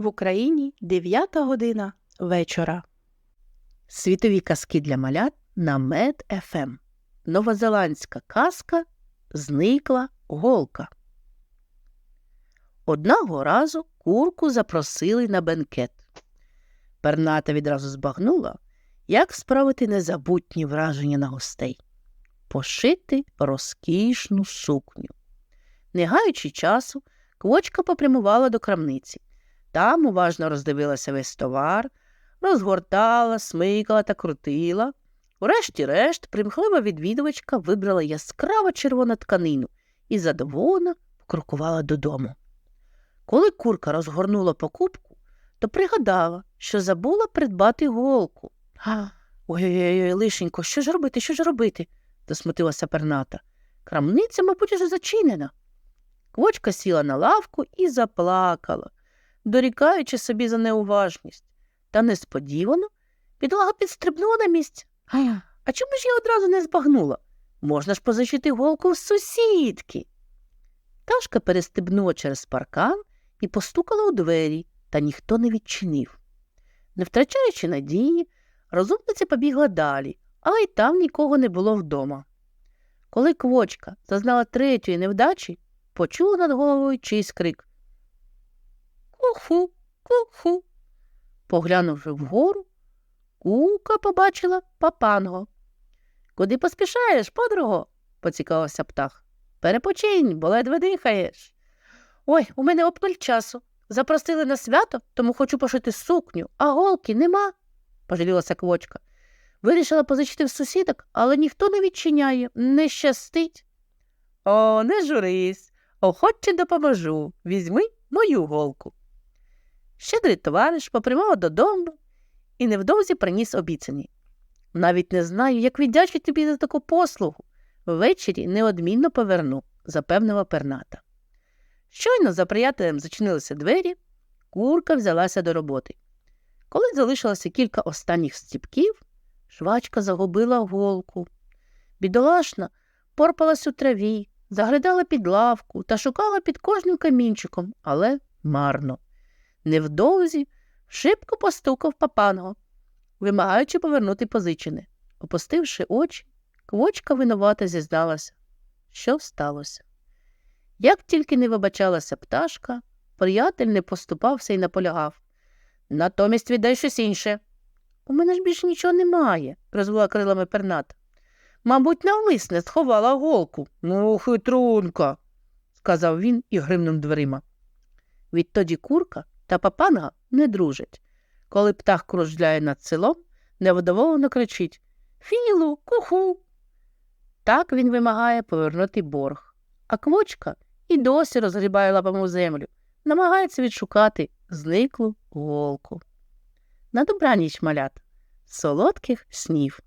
В Україні 9 година вечора. Світові казки для малят на Мед ФМ. Новозеландська казка Зникла голка. Одного разу курку запросили на бенкет. Перната відразу збагнула, як справити незабутні враження на гостей, пошити розкішну сукню. Не гаючи часу, квочка попрямувала до крамниці. Там уважно роздивилася весь товар, розгортала, смикала та крутила. Урешті-решт, примхлива відвідувачка вибрала яскраво червону тканину і задоволена покрокувала додому. Коли курка розгорнула покупку, то пригадала, що забула придбати голку. Ой-ой-ой, лишенько, що ж робити, що ж робити? засмутилася перната. Крамниця, мабуть, уже зачинена. Квочка сіла на лавку і заплакала, дорікаючи собі за неуважність. Та несподівано підлага підстрибнула на місце. А чому ж я одразу не збагнула? Можна ж позичити голку в сусідки. Ташка перестебнула через паркан і постукала у двері, та ніхто не відчинив. Не втрачаючи надії, розумниця побігла далі, але й там нікого не було вдома. Коли квочка зазнала третьої невдачі, почула над головою чийсь крик. Ку-ху, ку-ху. Поглянувши вгору, кука побачила папанго. Куди поспішаєш, подруго? поцікавився птах. Перепочинь, бо ледве дихаєш. Ой, у мене обнуль часу. Запросили на свято, тому хочу пошити сукню, а голки нема, пожалілася квочка. Вирішила позичити в сусідок, але ніхто не відчиняє, не щастить. О, не журись, охоче допоможу. Візьми мою голку. Щедрий товариш попрямував додому і невдовзі приніс обіцяні. Навіть не знаю, як віддячить тобі за таку послугу. Ввечері неодмінно поверну, запевнила перната. Щойно за приятелем зачинилися двері, курка взялася до роботи. Коли залишилося кілька останніх стіпків, швачка загубила голку. Бідолашна порпалась у траві, заглядала під лавку та шукала під кожним камінчиком, але марно. Невдовзі шибко постукав папанго, вимагаючи повернути позичене. Опустивши очі, квочка винувата зізналася, що сталося. Як тільки не вибачалася пташка, приятель не поступався і наполягав. Натомість віддай щось інше. У мене ж більше нічого немає, розвела крилами перната. Мабуть, навмисне сховала голку. Ну, хитрунка, сказав він і гримнув дверима. Відтоді курка та папанга не дружать. Коли птах кружляє над селом, невдоволено кричить Філу, куху. Так він вимагає повернути борг. А квочка і досі розгрібає лапами землю, намагається відшукати зниклу голку. На добраніч малят, солодких снів.